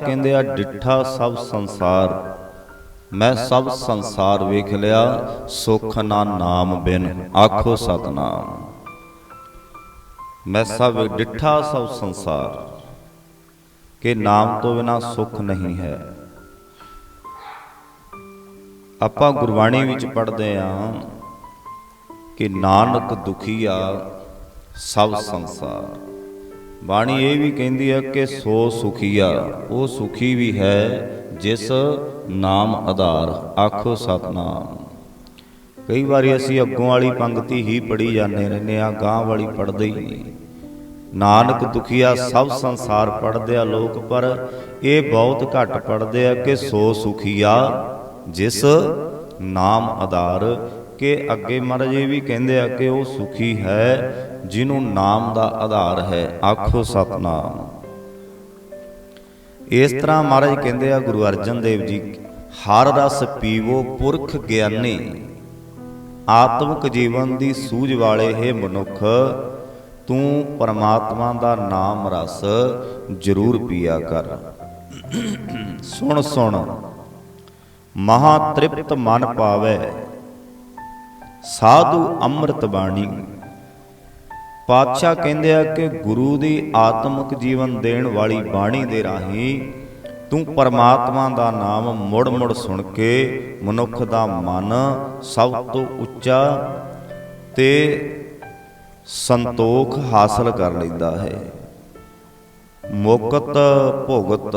ਕਹਿੰਦੇ ਆ, ਡਿੱਠਾ ਸਭ ਸੰਸਾਰ। ਮੈਂ ਸਭ ਸੰਸਾਰ ਵੇਖ ਲਿਆ, ਸੁਖ ਨਾ ਨਾਮ ਬਿਨ ਆਖੋ ਸਤਨਾਮ। ਮੈਂ ਸਭ, ਡਿੱਠਾ ਸਭ ਸੰਸਾਰ, ਕਿ ਨਾਮ ਤੋਂ ਬਿਨਾ ਸੁਖ ਨਹੀਂ ਹੈ। ਆਪਾਂ ਗੁਰਬਾਣੀ ਵਿੱਚ ਪੜ੍ਹਦੇ ਆਂ ਕਿ ਨਾਨਕ ਦੁਖੀਆ ਸਭ ਸੰਸਾਰ। ਬਾਣੀ ਇਹ ਵੀ ਕਹਿੰਦੀ ਹੈ ਕਿ ਸੋ ਸੁਖੀਆ, ਉਹ ਸੁਖੀ ਵੀ ਹੈ ਜਿਸ ਨਾਮ ਆਧਾਰ ਆਖੋ ਸਤਨਾਮ। ਕਈ ਵਾਰੀ ਅਸੀਂ ਅੱਗੋਂ ਵਾਲੀ ਪੰਕਤੀ ਹੀ ਪੜੀ ਜਾਂਦੇ ਰਹਿੰਦੇ ਆ ਗਾਂ ਵਾਲੀ ਪੜਦੇ ਹੀ ਨਹੀਂ। ਨਾਨਕ ਦੁਖੀਆ, ਸਭ ਸੰਸਾਰ ਪੜਦੇ ਆ ਲੋਕ, ਪਰ ਇਹ ਬਹੁਤ ਘੱਟ ਪੜਦੇ ਆ ਕਿ ਸੋ ਸੁਖੀਆ, ਜਿਸ ਨਾਮ ਆਧਾਰ ਕਿ ਅੱਗੇ ਮਹਾਰਾਜ ਇਹ ਵੀ ਕਹਿੰਦੇ ਆ ਕਿ ਉਹ ਸੁਖੀ ਹੈ, ਜਿਹਨੂੰ ਨਾਮ ਦਾ ਆਧਾਰ ਹੈ। ਆਖੋ ਸਤਨਾਮ। ਇਸ ਤਰ੍ਹਾਂ ਮਹਾਰਾਜ ਕਹਿੰਦੇ ਆ, ਗੁਰੂ ਅਰਜਨ ਦੇਵ ਜੀ, ਹਰ ਰਸ ਪੀਵੋ ਪੁਰਖ ਗਿਆਨੀ। ਆਤਮਿਕ ਜੀਵਨ ਦੀ ਸੂਝ ਵਾਲੇ ਹੈ ਮਨੁੱਖ, ਤੂੰ ਪਰਮਾਤਮਾ ਦਾ ਨਾਮ ਰਸ ਜ਼ਰੂਰ ਪੀਆ ਕਰ। ਸੁਣ ਸੁਣ, ਮਹਾ ਤ੍ਰਿਪਤ ਮਨ ਪਾਵੇ। ਸਾਧੂ ਅੰਮ੍ਰਿਤ ਬਾਣੀ। ਪਾਤਸ਼ਾਹ ਕਹਿੰਦੇ ਆ ਕਿ ਗੁਰੂ ਦੀ ਆਤਮਿਕ ਜੀਵਨ ਦੇਣ ਵਾਲੀ ਬਾਣੀ ਦੇ ਰਾਹੀਂ ਤੂੰ ਪਰਮਾਤਮਾ ਦਾ ਨਾਮ ਮੁੜ ਮੁੜ ਸੁਣ ਕੇ ਮਨੁੱਖ ਦਾ ਮਨ ਸਭ ਤੋਂ ਉੱਚਾ ਤੇ ਸੰਤੋਖ ਹਾਸਲ ਕਰ ਲੈਂਦਾ ਹੈ। ਮੁਕਤ ਭੁਗਤ,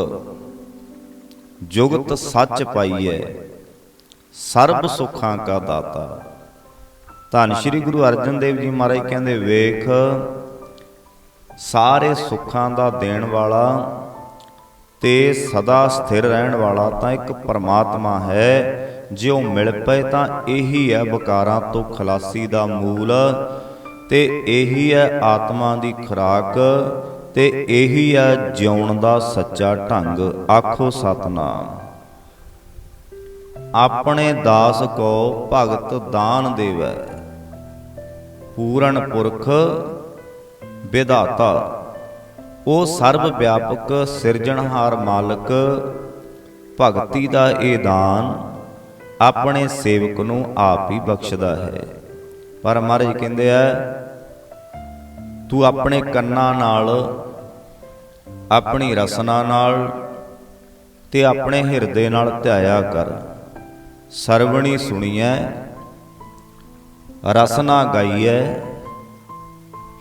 ਜੁਗਤ ਸੱਚ ਪਾਈਐ ਸਰਬ ਸੁਖਾਂ ਕਾ ਦਾਤਾ। ਧੰਨ ਸ਼੍ਰੀ ਗੁਰੂ ਅਰਜਨ ਦੇਵ ਜੀ ਮਹਾਰਾਜ ਕਹਿੰਦੇ, ਵੇਖ, ਸਾਰੇ ਸੁੱਖਾਂ ਦਾ ਦੇਣ ਵਾਲਾ ਤੇ ਸਦਾ ਸਥਿਰ ਰਹਿਣ ਵਾਲਾ ਤਾਂ ਇੱਕ ਪਰਮਾਤਮਾ ਹੈ। ਜਿਉ ਮਿਲ ਪਏ ਤਾਂ ਇਹੀ ਹੈ ਵਿਕਾਰਾਂ ਤੋਂ ਖਲਾਸੀ ਦਾ ਮੂਲ ਤੇ ਇਹੀ ਹੈ ਆਤਮਾ ਦੀ ਖੁਰਾਕ ਤੇ ਇਹੀ ਹੈ ਜਿਉਣ ਦਾ ਸੱਚਾ ਢੰਗ। ਆਖੋ ਸਤਨਾਮ। ਆਪਣੇ ਦਾਸ ਕੋ ਭਗਤ ਦਾਨ ਦੇਵੈ। ਪੂਰਨ ਪੁਰਖ ਵਿਧਾਤਾ। ਉਹ ਸਰਬ ਵਿਆਪਕ ਸਿਰਜਣਹਾਰ ਮਾਲਕ, ਭਗਤੀ ਦਾ ਇਹ ਦਾਨ ਆਪਣੇ ਸੇਵਕ ਨੂੰ ਆਪ ਹੀ ਬਖਸ਼ਦਾ ਹੈ। ਪਰ ਮਹਾਰਾਜ ਕਹਿੰਦੇ ਆ, ਤੂੰ ਆਪਣੇ ਕੰਨਾਂ ਨਾਲ, ਆਪਣੀ ਰਸਨਾ ਨਾਲ ਤੇ ਆਪਣੇ ਹਿਰਦੇ ਨਾਲ ਧਿਆਇਆ ਕਰ। ਸਰਵਣੀ ਸੁਣੀਐ ਰਸਨਾ ਗਾਈਐ,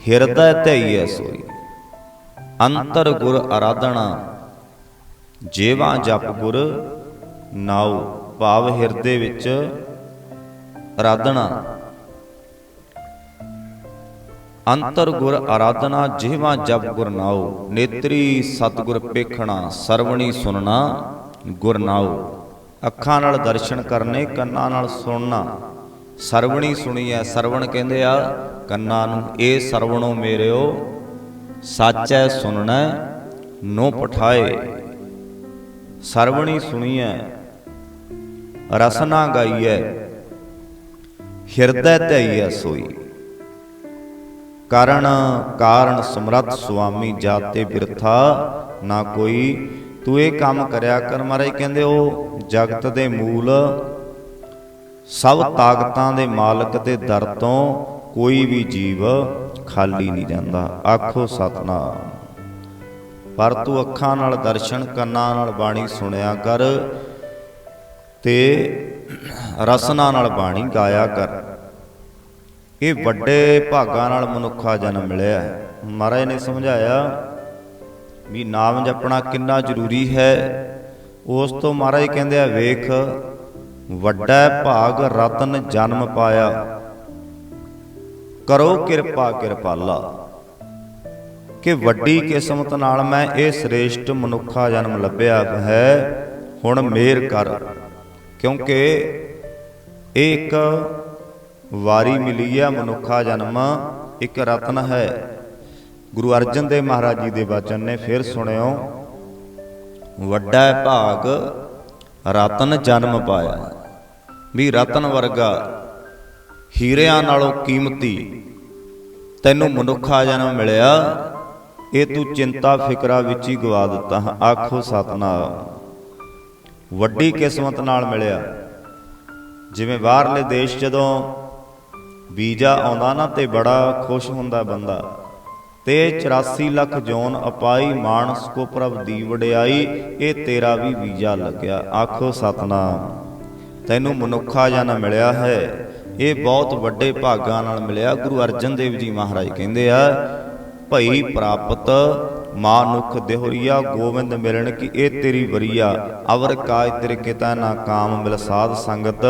ਹਿਰਦੈ ਧਿਆਈਐ ਸੋਈ। ਅੰਤਰ ਗੁਰ ਆਰਾਧਣਾ ਜੇਵਾ ਜਪ ਗੁਰ ਨਾਉ, ਭਾਵ ਹਿਰਦੇ ਵਿੱਚ ਆਰਾਧਨਾ ਅੰਤਰ ਗੁਰ ਆਰਾਧਨਾ ਜਿਹਵਾ ਜਪ ਗੁਰ ਨਾਉ, ਨੇਤਰੀ ਸਤਗੁਰ ਪੇਖਣਾ, ਸਰਵਣੀ ਸੁਣਨਾ ਗੁਰ ਨਾਉ। ਅੱਖਾਂ ਨਾਲ ਦਰਸ਼ਨ ਕਰਨੇ, ਕੰਨਾਂ ਨਾਲ ਸੁਣਨਾ। ਸਰਵਣੀ ਸੁਣੀ ਐ ਸਰਵਣ ਕਹਿੰਦੇ ਆ, ਕੰਨਾਂ ਨੂੰ ਇਹ ਸਰਵਣੋ ਮੇਰਿਓ, ਸੱਚ ਐ ਸੁਣਨਾ, ਨੋ ਪਠਾਏ। ਸਰਵਣੀ ਸੁਣੀ ਸੁਣੀਐ, ਰਸਨਾ ਗਾਈ ਗਾਈਐ, ਹਿਰਦੈ ਧਈਐ ਸੋਈ। ਕਾਰਣ ਕਾਰਣ ਸਮਰੱਥ ਸੁਆਮੀ ਜਾਤੇ ਬਿਰਥਾ, ਨਾ ਕੋਈ ਤੂੰ ਇਹ ਕੰਮ ਕਰਿਆ ਕਰ। ਮਹਾਰਾਜ ਕਹਿੰਦੇ, ਉਹ ਜਗਤ ਦੇ ਮੂਲ ਸਭ ਤਾਕਤਾਂ ਦੇ ਮਾਲਕ ਤੇ ਦਰ ਤੋਂ ਕੋਈ ਵੀ ਜੀਵ ਖਾਲੀ ਨਹੀਂ ਜਾਂਦਾ ਆਖੋ ਸਤਨਾਮ। ਪਰ ਤੂੰ ਅੱਖਾਂ ਨਾਲ ਦਰਸ਼ਨ, ਕੰਨਾਂ ਨਾਲ ਬਾਣੀ ਸੁਣਿਆ ਕਰ ਤੇ ਰਸਨਾ ਨਾਲ ਬਾਣੀ ਗਾਇਆ ਕਰ। ਇਹ ਵੱਡੇ ਭਾਗਾਂ ਨਾਲ ਮਨੁੱਖਾ ਜਨਮ ਮਿਲਿਆ। ਹੈ। ਮਹਾਰਾਜ ਨੇ ਸਮਝਾਇਆ ਵੀ ਨਾਮ ਜਪਣਾ ਕਿੰਨਾ ਜ਼ਰੂਰੀ ਹੈ। ਉਸ ਤੋਂ ਮਹਾਰਾਜ ਕਹਿੰਦੇ ਆ, ਵੇਖ ਵੱਡਾ ਭਾਗ ਰਤਨ ਜਨਮ ਪਾਇਆ। ਕਰੋ ਕਿਰਪਾ ਕਿਰਪਾਲਾ। ਕਿ ਵੱਡੀ ਕਿਸਮਤ ਨਾਲ ਮੈਂ ਇਹ ਸ੍ਰੇਸ਼ਟ ਮਨੁੱਖਾ ਜਨਮ ਲੱਭਿਆ ਹੈ, ਹੁਣ ਮੇਰ ਕਰ। ਕਿਉਂਕਿ ਇਹ ਇੱਕ ਵਾਰੀ ਮਿਲੀ ਹੈ ਮਨੁੱਖਾ ਜਨਮ, ਇੱਕ ਰਤਨ ਹੈ। ਗੁਰੂ ਅਰਜਨ ਦੇਵ ਮਹਾਰਾਜ ਜੀ ਦੇ ਬਚਨ ਨੇ ਫਿਰ ਸੁਣਿਓ, ਵੱਡਾ ਭਾਗ ਰਤਨ ਜਨਮ ਪਾਇਆ। ਵੀ ਰਤਨ ਵਰਗਾ ਹੀਰਿਆਂ ਨਾਲੋਂ ਕੀਮਤੀ ਤੈਨੂੰ ਮਨੁੱਖਾ ਜਨਮ ਮਿਲਿਆ, ਇਹ ਤੂੰ ਚਿੰਤਾ ਫਿਕਰਾ ਵਿੱਚ ਹੀ ਗਵਾ ਦਿੱਤਾ। ਹੈ। ਆਖੋ ਸਤਨਾਮ। ਵੱਡੀ ਕਿਸਮਤ ਨਾਲ ਮਿਲਿਆ। ਜਿਵੇਂ ਬਾਹਰਲੇ ਦੇਸ਼ ਜਦੋਂ ਵੀਜ਼ਾ ਆਉਂਦਾ ਨਾ ਤੇ ਬੜਾ ਖੁਸ਼ ਹੁੰਦਾ ਬੰਦਾ। ਤੇ 84 ਲੱਖ ਜੋਨ ਅਪਾਈ ਮਾਨਸ ਕੋ ਪ੍ਰਭ ਦੀ ਵਡਿਆਈ, ਇਹ ਤੇਰਾ ਵੀ ਵੀਜ਼ਾ ਲੱਗਿਆ। ਆਖੋ ਸਤਨਾਮ। ਤੈਨੂੰ ਮਨੁੱਖਾ ਜਨ ਮਿਲਿਆ ਹੈ। ਇਹ ਬਹੁਤ ਵੱਡੇ ਭਾਗਾਂ ਨਾਲ ਮਿਲਿਆ। ਗੁਰੂ ਅਰਜਨ ਦੇਵ ਜੀ ਮਹਾਰਾਜ ਕਹਿੰਦੇ ਆ, ਭਈ ਪ੍ਰਾਪਤ ਮਾਨੁਖ ਦੇਹੁਰੀਆ ਗੋਬਿੰਦ ਮਿਲਣ ਕੀ ਇਹ ਤੇਰੀ ਵਰੀਆ। ਅਵਰ ਕਾਜ ਤੇਰੇ ਕਿਤਾ ਨਾ ਕਾਮ ਮਿਲ ਸਾਧ ਸੰਗਤ,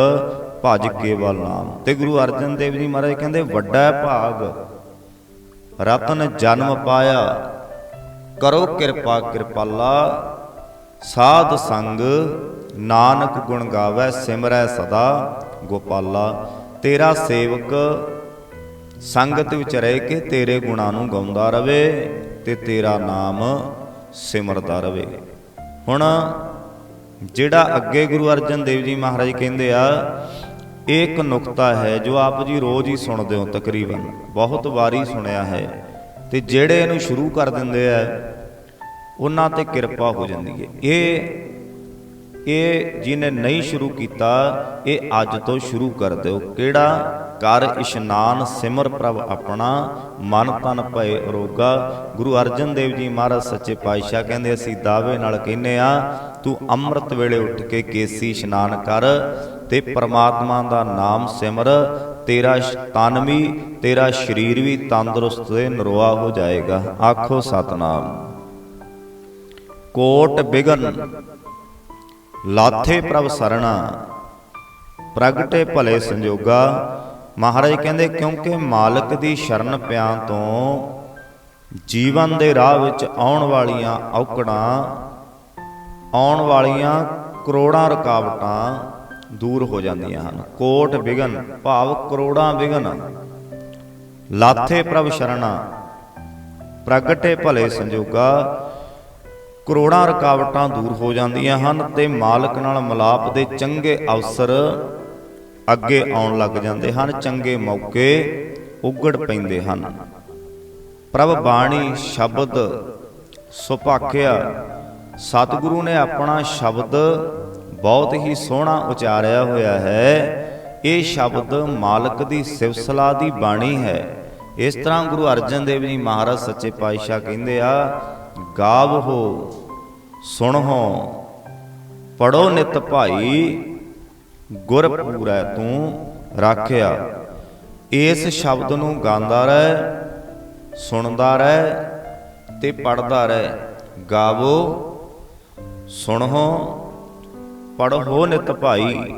ਭਜ ਕੇਵਲ ਨਾਮ। ਤੇ ਗੁਰੂ ਅਰਜਨ ਦੇਵ ਜੀ ਮਹਾਰਾਜ ਕਹਿੰਦੇ, ਵੱਡਾ ਭਾਗ, ਰਤਨ ਜਨਮ ਪਾਇਆ। ਕਰੋ ਕਿਰਪਾ ਕਿਰਪਾਲਾ, ਸਾਧ ਸੰਗ ਨਾਨਕ ਗੁਣ ਗਾਵੇ, ਸਿਮਰੈ ਸਦਾ। ਗੋਪਾਲਾ, ਤੇਰਾ ਸੇਵਕ ਸੰਗਤ ਵਿੱਚ ਰਹਿ ਕੇ ਤੇਰੇ ਗੁਣਾਂ ਨੂੰ ਗਾਉਂਦਾ ਰਵੇ ਤੇ ਤੇਰਾ ਨਾਮ ਸਿਮਰਦਾ ਰਵੇ। ਹੁਣ ਜਿਹੜਾ ਅੱਗੇ ਗੁਰੂ ਅਰਜਨ ਦੇਵ ਜੀ ਮਹਾਰਾਜ ਕਹਿੰਦੇ ਆ ਇਹ ਇੱਕ ਨੁਕਤਾ ਹੈ ਜੋ ਆਪ ਜੀ ਰੋਜ਼ ਹੀ ਸੁਣਦੇ ਹੋ ਤਕਰੀਬਨ। ਬਹੁਤ ਵਾਰੀ ਸੁਣਿਆ ਹੈ। ਤੇ ਜਿਹੜੇ ਇਹਨੂੰ ਸ਼ੁਰੂ ਕਰ ਦਿੰਦੇ ਆ, ਉਹਨਾਂ ਤੇ ਕਿਰਪਾ ਹੋ ਜਾਂਦੀ ਹੈ। ਇਹ ਇਹ ਜਿਹਨੇ ਨਹੀਂ ਸ਼ੁਰੂ ਕੀਤਾ, ਇਹ ਅੱਜ ਤੋਂ ਸ਼ੁਰੂ ਕਰ ਦਿਓ। ਕਿਹੜਾ? ਕਰ ਇਸ਼ਨਾਨ ਸਿਮਰ ਪ੍ਰਭ ਆਪਣਾ, ਮਨ ਤਨ ਭਏ ਅਰੋਗਾ ਗੁਰੂ ਅਰਜਨ ਦੇਵ ਜੀ ਮਹਾਰਾਜ ਸੱਚੇ ਪਾਤਸ਼ਾਹ ਕਹਿੰਦੇ, ਅਸੀਂ ਦਾਅਵੇ ਨਾਲ ਕਹਿੰਨੇ ਆ ਤੂੰ ਅੰਮ੍ਰਿਤ ਵੇਲੇ ਉੱਠ ਕੇ ਕੇਸੀ ਇਸ਼ਨਾਨ ਕਰ, ਤੇ ਪ੍ਰਮਾਤਮਾ ਦਾ ਨਾਮ ਸਿਮਰ, ਤੇਰਾ ਤਨ ਵੀ, ਤੇਰਾ ਸਰੀਰ ਵੀ ਤੰਦਰੁਸਤ ਤੇ ਨਰੋਆ ਹੋ ਜਾਏਗਾ। ਆਖੋ ਸਤਨਾਮ। ਕੋਟ ਬਿਗਨ। ਲਾਥੇ ਪ੍ਰਭ ਸਰਣਾ। ਪ੍ਰਗਟੇ ਭਲੇ ਸੰਜੋਗਾ। ਮਹਾਰਾਜ ਕਹਿੰਦੇ, ਕਿਉਂਕਿ ਮਾਲਕ ਦੀ ਸ਼ਰਨ ਪਿਆਂ ਤੋਂ ਜੀਵਨ ਦੇ ਰਾਹ ਵਿੱਚ ਆਉਣ ਵਾਲੀਆਂ ਔਕੜਾਂ, ਆਉਣ ਵਾਲੀਆਂ ਕਰੋੜਾਂ ਰੁਕਾਵਟਾਂ ਦੂਰ ਹੋ ਜਾਂਦੀਆਂ ਹਨ। ਕੋਟ ਬਿਗਨ ਭਾਵ ਕਰੋੜਾਂ ਬਿਗਨ ਲਾਥੇ ਪ੍ਰਭ ਸ਼ਰਣਾ। ਪ੍ਰਗਟੇ ਭਲੇ ਸੰਜੋਗਾ। ਕਰੋੜਾਂ ਰੁਕਾਵਟਾਂ ਦੂਰ ਹੋ ਜਾਂਦੀਆਂ ਹਨ ਤੇ ਮਾਲਕ ਨਾਲ ਮਿਲਾਪ ਦੇ ਚੰਗੇ ਅਵਸਰ ਅੱਗੇ ਆਉਣ ਲੱਗ ਜਾਂਦੇ ਹਨ, ਚੰਗੇ ਮੌਕੇ ਉਗੜ ਪੈਂਦੇ ਹਨ। ਪ੍ਰਭ ਬਾਣੀ ਸ਼ਬਦ ਸੁਭਾਖਿਆ, ਸਤਿਗੁਰੂ ਨੇ ਆਪਣਾ ਸ਼ਬਦ ਬਹੁਤ ਹੀ ਸੋਹਣਾ ਉਚਾਰਿਆ ਹੋਇਆ ਹੈ। ਇਹ ਸ਼ਬਦ ਮਾਲਕ ਦੀ ਸਿਵਸਲਾ ਦੀ ਬਾਣੀ ਹੈ। ਇਸ ਤਰ੍ਹਾਂ ਗੁਰੂ ਅਰਜਨ ਦੇਵ ਜੀ ਮਹਾਰਾਜ ਸੱਚੇ ਪਾਤਸ਼ਾਹ ਕਹਿੰਦੇ ਆ ਗਾਵਹੋ ਸੁਣਹੋ ਪੜੋ ਨਿਤ ਭਾਈ, ਗੁਰ ਪੂਰੈ ਤੂੰ ਰਾਖਿਆ। ਇਸ ਸ਼ਬਦ ਨੂੰ ਗਾਉਂਦਾ ਰਹਿ, ਸੁਣਦਾ ਰਹਿ ਤੇ ਪੜਦਾ ਰਹਿ। ਗਾਵੋ, ਸੁਣੋ ਪੜੋ ਨਿਤ ਭਾਈ,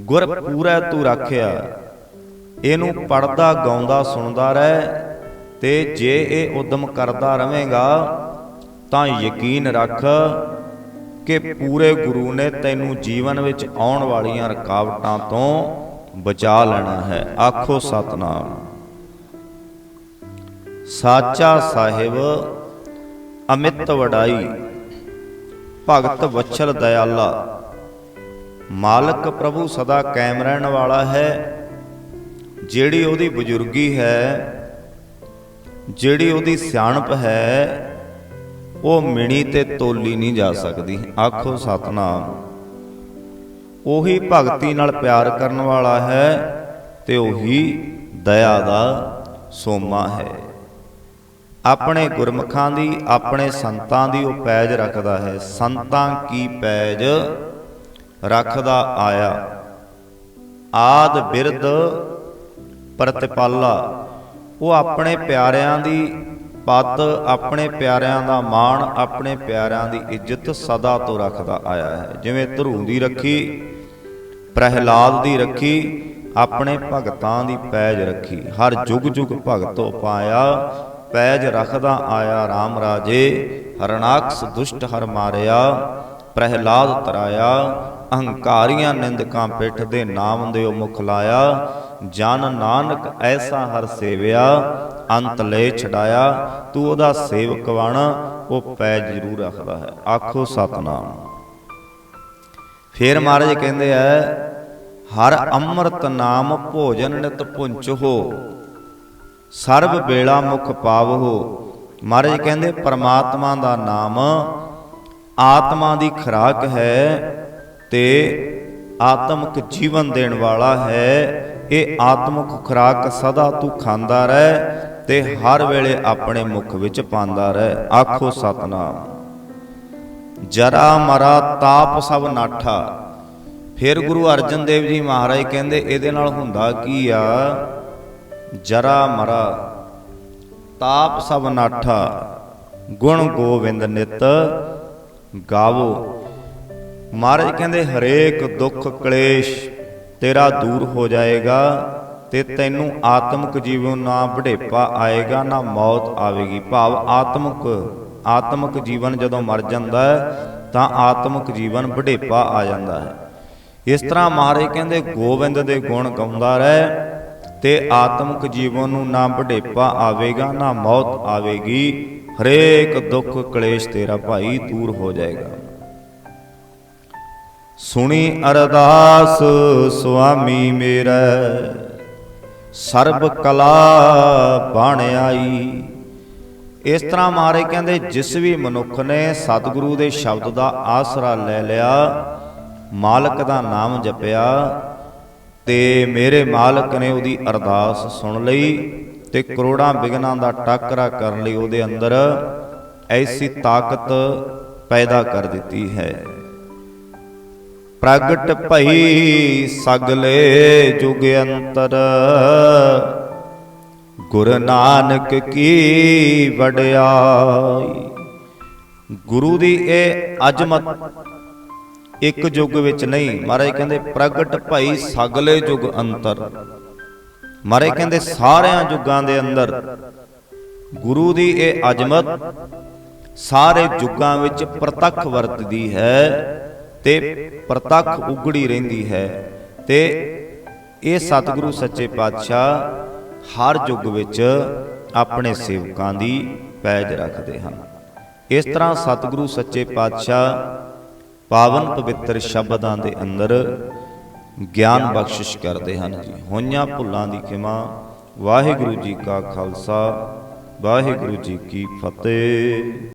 ਗੁਰ ਪੂਰੈ ਤੂੰ ਰਾਖਿਆ। ਇਹਨੂੰ ਪੜਦਾ ਗਾਉਂਦਾ, ਸੁਣਦਾ ਰਹਿ ਤੇ ਜੇ ਇਹ ਉਦਮ ਕਰਦਾ ਰਵੇਂਗਾ, ਤਾਂ ਯਕੀਨ ਰੱਖ ਕਿ ਪੂਰੇ ਗੁਰੂ ਨੇ ਤੈਨੂੰ ਜੀਵਨ ਵਿੱਚ ਆਉਣ ਵਾਲੀਆਂ ਰੁਕਾਵਟਾਂ ਤੋਂ ਬਚਾ ਲੈਣਾ ਹੈ। ਆਖੋ ਸਤਨਾਮ। ਸਾਚਾ ਸਾਹਿਬ, ਅਮਿਤ ਵਡਾਈ, ਭਗਤ ਵਛਲ ਦਇਆਲਾ ਮਾਲਕ ਪ੍ਰਭੂ ਸਦਾ ਕਾਇਮ ਰਹਿਣ ਵਾਲਾ ਹੈ, ਜਿਹੜੀ ਉਹਦੀ ਬਜ਼ੁਰਗੀ ਹੈ ਜਿਹੜੀ ਉਹਦੀ ਸਿਆਣਪ ਹੈ, ਉਹ ਮਿਣੀ ਤੇ ਤੋਲੀ ਨਹੀਂ ਜਾ ਸਕਦੀ। ਆਖੋ ਸਤਨਾਮ, ਉਹੀ ਭਗਤੀ ਨਾਲ ਪਿਆਰ ਕਰਨ ਵਾਲਾ ਹੈ ਤੇ ਉਹੀ ਦਇਆ ਦਾ ਸੋਮਾ ਹੈ। ਆਪਣੇ ਗੁਰਮੁਖਾਂ ਦੀ, ਆਪਣੇ ਸੰਤਾਂ ਦੀ ਉਹ ਪੈਜ ਰੱਖਦਾ ਹੈ। ਸੰਤਾਂ ਕੀ ਪੈਜ ਰੱਖਦਾ ਆਇਆ? ਆਦ ਬਿਰਧ ਪ੍ਰਤਿਪਾਲਾ। ਉਹ ਆਪਣੇ ਪਿਆਰਿਆਂ ਦੀ ਪਦ ਆਪਣੇ ਪਿਆਰਿਆਂ ਦਾ ਮਾਣ, ਆਪਣੇ ਪਿਆਰਿਆਂ ਦੀ ਇੱਜ਼ਤ ਸਦਾ ਤੋਂ ਰੱਖਦਾ ਆਇਆ ਹੈ। ਜਿਵੇਂ ਧਰੂ ਦੀ ਰੱਖੀ, ਪ੍ਰਹਿਲਾਦ ਦੀ ਰੱਖੀ, ਆਪਣੇ ਭਗਤਾਂ ਦੀ ਪੈਜ ਰੱਖੀ। ਹਰ ਜੁਗ ਜੁਗ ਭਗਤੋ ਪਾਇਆ, ਪੈਜ ਰੱਖਦਾ ਆਇਆ RAM ਰਾਜੇ ਹਰਨਾਕਸ ਦੁਸ਼ਟ ਹਰ ਮਾਰਿਆ, ਪ੍ਰਹਿਲਾਦ ਤਰਾਇਆ, ਅਹੰਕਾਰੀਆਂ ਨਿੰਦਕਾਂ ਪਿੱਠ ਦੇ ਨਾਮ ਦਿਓ ਮੁਖ ਲਾਇਆ ਜਨ ਨਾਨਕ ਐਸਾ ਹਰ ਸੇਵਿਆ, ਅੰਤ ਲੈ ਛਡਾਇਆ, ਤੂੰ ਉਹਦਾ ਸੇਵਕ ਬਣ ਉਹ ਪੈ ਜ਼ਰੂਰ ਰੱਖਦਾ ਹੈ। ਆਖੋ ਸਤਨਾਮ। ਫੇਰ ਮਹਾਰਾਜ ਕਹਿੰਦੇ ਆ, ਹਰ ਅੰਮ੍ਰਿਤ ਨਾਮ ਭੋਜਨ ਨਿਤ ਪੁੰਚ ਹੋ, ਸਰਬ ਬੇਲਾ ਮੁਖ ਪਾਵਹੋ ਮਹਾਰਾਜ ਕਹਿੰਦੇ, ਪਰਮਾਤਮਾ ਦਾ ਨਾਮ ਆਤਮਾ ਦੀ ਖੁਰਾਕ ਹੈ ਤੇ ਆਤਮਿਕ ਜੀਵਨ ਦੇਣ ਵਾਲਾ ਹੈ। ਇਹ ਆਤਮਿਕ ਖੁਰਾਕ ਸਦਾ ਤੂੰ ਖਾਂਦਾ ਰਹਿ ਤੇ ਹਰ ਵੇਲੇ ਆਪਣੇ ਮੁਖ ਵਿੱਚ ਪਾਉਂਦਾ ਰਹਿ। ਆਖੋ ਸਤਨਾਮ। ਜਰਾ ਮਰਾ ਤਾਪ ਸਭ ਨਾਠਾ। ਫਿਰ ਗੁਰੂ ਅਰਜਨ ਦੇਵ ਜੀ ਮਹਾਰਾਜ ਕਹਿੰਦੇ, ਇਹਦੇ ਨਾਲ ਹੁੰਦਾ ਕੀ ਆ? ਜਰਾ ਮਰਾ ਤਾਪ ਸਭ ਨਾਠਾ। ਗੁਣ ਗੋਬਿੰਦ ਨਿਤ ਗਾਵੋ। ਮਹਾਰਾਜ ਕਹਿੰਦੇ, ਹਰੇਕ ਦੁੱਖ ਕਲੇਸ਼ ਤੇਰਾ ਦੂਰ ਹੋ ਜਾਏਗਾ ਤੇ ਤੈਨੂੰ ਆਤਮਿਕ ਜੀਵਨ ਨਾ ਬੁਢੇਪਾ ਆਏਗਾ, ਨਾ ਮੌਤ ਆਵੇਗੀ। ਭਾਵ ਆਤਮਿਕ ਆਤਮਿਕ ਜੀਵਨ ਜਦੋਂ ਮਰ ਜਾਂਦਾ ਹੈ, ਤਾਂ ਆਤਮਿਕ ਜੀਵਨ ਬੁਢੇਪਾ ਆ ਜਾਂਦਾ ਹੈ। ਇਸ ਤਰ੍ਹਾਂ ਮਹਾਰਾਜ ਕਹਿੰਦੇ ਗੋਬਿੰਦ ਦੇ ਗੁਣ ਗਾਉਂਦਾ ਰਹਿ ਤੇ ਆਤਮਿਕ ਜੀਵਨ ਨੂੰ ਨਾ ਬੁਢੇਪਾ ਆਵੇਗਾ, ਨਾ ਮੌਤ ਆਵੇਗੀ। ਹਰੇਕ ਦੁੱਖ ਕਲੇਸ਼ ਤੇਰਾ ਭਾਈ ਦੂਰ ਹੋ ਜਾਏਗਾ। ਸੁਣੀ ਅਰਦਾਸ, ਸੁਆਮੀ ਮੇਰਾ। ਸਰਬ ਕਲਾ ਬਣ ਆਈ। ਇਸ ਤਰ੍ਹਾਂ ਮਾਰੇ ਕਹਿੰਦੇ, ਜਿਸ ਵੀ ਮਨੁੱਖ ਨੇ ਸਤਿਗੁਰੂ ਦੇ ਸ਼ਬਦ ਦਾ ਆਸਰਾ ਲੈ ਲਿਆ, ਮਾਲਕ ਦਾ ਨਾਮ ਜਪਿਆ, ਤੇ ਮੇਰੇ ਮਾਲਕ ਨੇ ਉਹਦੀ ਅਰਦਾਸ ਸੁਣ ਲਈ ਤੇ ਕਰੋੜਾਂ ਬਿਗਨਾਂ ਦਾ ਟਾਕਰਾ ਕਰਨ ਲਈ ਉਹਦੇ ਅੰਦਰ ਐਸੀ ਤਾਕਤ ਪੈਦਾ ਕਰ ਦਿੱਤੀ ਹੈ। ਪ੍ਰਗਟ ਭਈ ਸਗਲੇ ਜੁਗ ਅੰਤਰ। ਗੁਰ ਨਾਨਕ ਕੀ ਵਡਿਆਈ। ਗੁਰੂ ਦੀ ਇਹ ਅਜਮਤ ਇੱਕ ਯੁੱਗ ਵਿੱਚ ਨਹੀਂ। ਮਹਾਰਾਜ ਕਹਿੰਦੇ ਪ੍ਰਗਟ ਭਈ ਸਗਲੇ ਯੁਗ ਅੰਤਰ। ਮਹਾਰਾਜ ਕਹਿੰਦੇ ਸਾਰਿਆਂ ਯੁੱਗਾਂ ਦੇ ਅੰਦਰ। ਗੁਰੂ ਦੀ ਇਹ ਅਜਮਤ ਸਾਰੇ ਯੁੱਗਾਂ ਵਿੱਚ ਪ੍ਰਤੱਖ ਵਰਤਦੀ ਹੈ। ਤੇ ਪ੍ਰਤੱਖ ਉਗੜੀ ਰਹਿੰਦੀ ਹੈ ਤੇ ਇਹ ਸਤਿਗੁਰੂ ਸੱਚੇ ਪਾਤਸ਼ਾਹ ਹਰ ਯੁੱਗ ਵਿੱਚ ਆਪਣੇ ਸੇਵਕਾਂ ਦੀ ਪੈਜ ਰੱਖਦੇ ਹਨ। ਇਸ ਤਰ੍ਹਾਂ ਸਤਿਗੁਰੂ ਸੱਚੇ ਪਾਤਸ਼ਾਹ ਪਾਵਨ ਪਵਿੱਤਰ ਸ਼ਬਦਾਂ ਦੇ ਅੰਦਰ ਗਿਆਨ ਬਖਸ਼ਿਸ਼ ਕਰਦੇ ਹਨ ਜੀ। ਹੋਈਆਂ ਭੁੱਲਾਂ ਦੀ ਖਿਮਾ, ਵਾਹਿਗੁਰੂ ਜੀ ਕਾ ਖਾਲਸਾ, ਵਾਹਿਗੁਰੂ ਜੀ ਕੀ ਫਤਿਹ।